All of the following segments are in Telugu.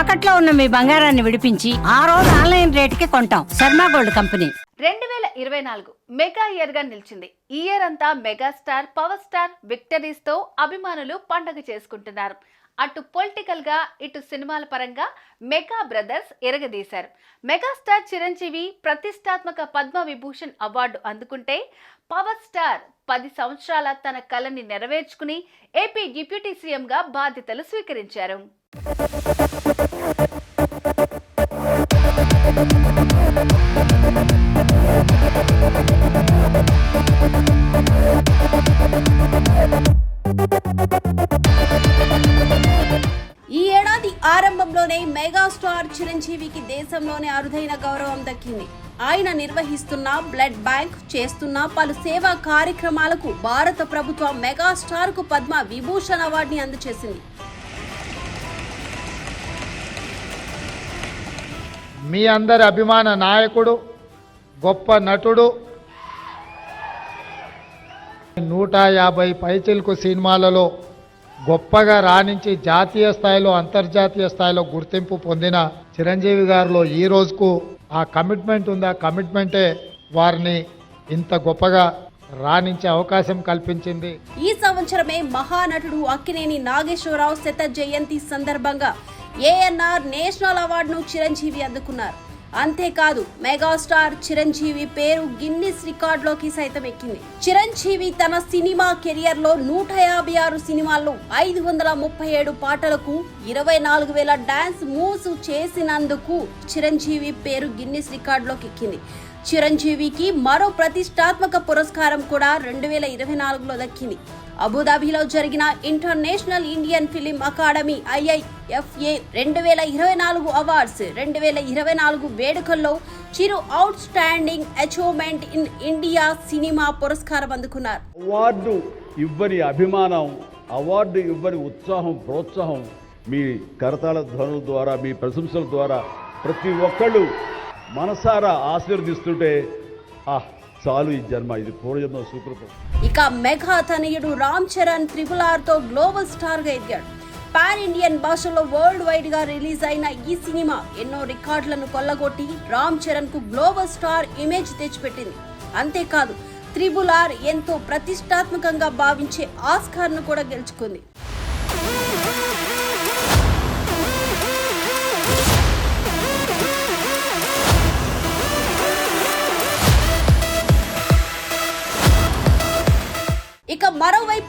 తాకట్లో ఉన్న మీ బంగారాన్ని విడిపించి ఆ రోజు ఆన్లైన్ రేటుకి కొంటాం. Sharma gold company. రెండు వేల ఇరవై నాలుగు మెగా ఇయర్గా నిలిచింది. ఇయర్ అంతా మెగాస్టార్ పవర్ స్టార్ విక్టరీస్తో అభిమానులు పండగ చేసుకుంటున్నారు. అటు పొలిటికల్గా ఇటు సినిమాల పరంగా మెగా బ్రదర్స్ ఎరగదీశారు. మెగాస్టార్ చిరంజీవి ప్రతిష్టాత్మక పద్మ విభూషణ్ అవార్డు అందుకుంటే పవర్ స్టార్ పది సంవత్సరాల తన కళని నెరవేర్చుకుని ఏపీ డిప్యూటీ సీఎంగా బాధ్యతలు స్వీకరించారు. ఈ ఆరంభంలోనే మెగాస్టార్ చిరంజీవికి దేశంలోనే అరుదైన గౌరవం దక్కింది. ఆయన నిర్వహిస్తున్న బ్లడ్ బ్యాంక్ చేస్తున్న పలు సేవా కార్యక్రమాలకు భారత ప్రభుత్వం మెగాస్టార్కు పద్మ విభూషణ్ అవార్డుని అందజేసింది మీ అందరి అభిమాన నాయకుడు గొప్ప నటుడు నూట యాభై పైచిల్కు సినిమాలలో గొప్పగా రాణించి జాతీయ స్థాయిలో అంతర్జాతీయ స్థాయిలో గుర్తింపు పొందిన చిరంజీవి గారిలో ఈ రోజుకు ఆ కమిట్మెంట్ ఉంది. ఆ కమిట్మెంటే వారిని ఇంత గొప్పగా రాణించే అవకాశం కల్పించింది. ఈ సంవత్సరమే మహానటుడు అక్కినేని నాగేశ్వరరావు శత జయంతి సందర్భంగా ఏఎన్ఆర్ నేషనల్ అవార్డును చిరంజీవి అందుకున్నారు. అంతేకాదు మెగాస్టార్ చిరంజీవి పేరు గిన్నిస్ రికార్డులోకి సైతం ఎక్కింది. చిరంజీవి తన సినిమా కెరియర్లో నూట యాభై ఆరు సినిమాల్లో ఐదు వందల ముప్పై ఏడు పాటలకు ఇరవై నాలుగు వేల డాన్స్ మూవ్స్ చేసినందుకు చిరంజీవి పేరు గిన్నిస్ రికార్డులోకి ఎక్కింది. చిరంజీవికి మరో ప్రతిష్టాత్మక పురస్కారం కూడా రెండు వేల ఇరవై నాలుగులో దక్కింది. అబుదాబిలో జరిగిన international Indian film academy IIFA రెండు వేల ఇరవై నాలుగు అవార్డ్స్ రెండు వేల ఇరవై నాలుగు వేడుకల్లో Chiru outstanding achievement in India cinema పురస్కారం అందుకున్నారు. అవార్డు ఇవ్వని అభిమానం అవార్డు ఇవ్వని ఉత్సాహం ప్రోత్సాహం మీ కరతాళ ధ్వనుల ద్వారా మీ ప్రశంసల ద్వారా ప్రతి ఒక్కళ్ళు మనసారా ఆశీర్వదిస్తుంటే ఆ చాలు ఈ జన్మ. ఇది పూర్వజన్మ సుకృతం ఇక మెగా తనయుడు రామ్ చరణ్ త్రిపుల్ ఆర్తో గ్లోబల్ స్టార్గా ఎదిగాడు. పాన్ ఇండియన్ భాషలో వరల్డ్ వైడ్గా రిలీజ్ అయిన ఈ సినిమా ఎన్నో రికార్డులను కొల్లగొట్టి రామ్ చరణ్కు గ్లోబల్ స్టార్ ఇమేజ్ తెచ్చిపెట్టింది. అంతేకాదు త్రిబుల్ ఆర్ ఎంతో ప్రతిష్టాత్మకంగా భావించే ఆస్కార్ను కూడా గెలుచుకుంది.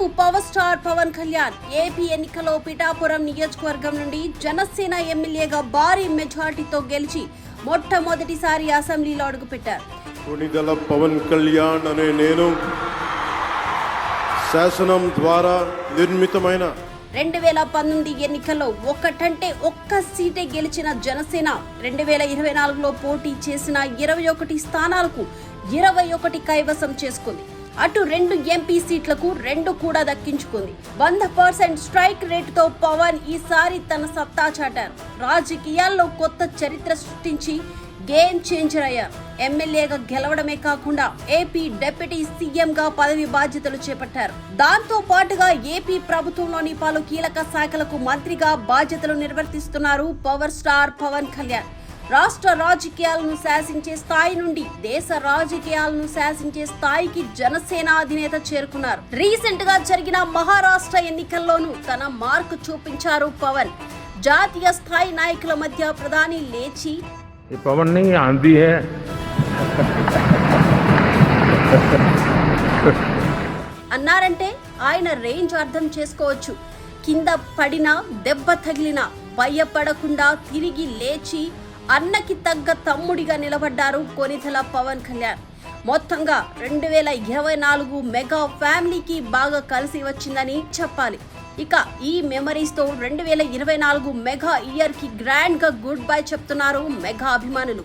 మరోవైపు power star Pawan Kalyan AP ఎన్నికలో పిఠాపురం నియోజకవర్గం నుండి జనసేన ఎమ్మెల్యేగా భారీ మెజార్టీతో గెలిచి మొట్టమొదటిసారి అసెంబ్లీలో అడుగుపెట్టారు. కొణిదల పవన్ కళ్యాణ్ అనే నేను శాసనం ద్వారా నిర్మితమైన రెండు వేల పంతొమ్మిది ఎన్నికల్లో ఒక్కటంటే ఒక్క సీటే గెలిచిన జనసేన రెండు వేల ఇరవై నాలుగులో పోటీ చేసిన ఇరవై ఒకటి స్థానాలకు ఇరవై ఒకటి కైవసం చేసుకుంది. అటు రెండు ఎంపీ సీట్లకు రెండు కూడా దక్కించుకుంది. వంద పర్సెంట్ స్ట్రైక్ రేటుతో పవన్ ఈసారి తన సత్తా చాటారు. రాజకీయాల్లో కొత్త చరిత్ర సృష్టించి గేమ్ చేంజర్ అయ్యారు. ఎమ్మెల్యేగా గెలవడమే కాకుండా ఏపీ డిప్యూటీ సీఎంగా పదవి బాధ్యతలు చేపట్టారు. దాంతో పాటుగా ఏపీ ప్రభుత్వంలోని పలు కీలక శాఖలకు మంత్రిగా బాధ్యతలు నిర్వర్తిస్తున్నారు పవర్ స్టార్ పవన్ కళ్యాణ్. రాష్ట్ర రాజకీయాలను శాసించే స్థాయి నుండి దేశ రాజకీయాలను శాసించే స్థాయికి జనసేన అధినేత చేరుకున్నారు. రీసెంట్గా జరిగిన మహారాష్ట్ర ఎన్నికల్లోనూ తన మార్కు చూపించారు పవన్. జాతీయ స్థాయి నాయకుల మధ్య ప్రధాని లేచి పవన్ అన్నారంటే ఆయన రేంజ్ అర్థం చేసుకోవచ్చు. కింద పడినా దెబ్బ తగిలినా భయపడకుండా తిరిగి లేచి అన్నకి తగ్గ తమ్ముడిగా నిలబడ్డారు కొనితల పవన్ కళ్యాణ్. మొత్తంగా రెండు వేల ఇరవై నాలుగు మెగా ఫ్యామిలీకి బాగా కలిసి వచ్చిందని చెప్పాలి. ఇక ఈ మెమరీస్తో రెండు వేల ఇరవై నాలుగు మెగా ఇయర్కి గ్రాండ్గా గుడ్ బై చెప్తున్నారు మెగా అభిమానులు.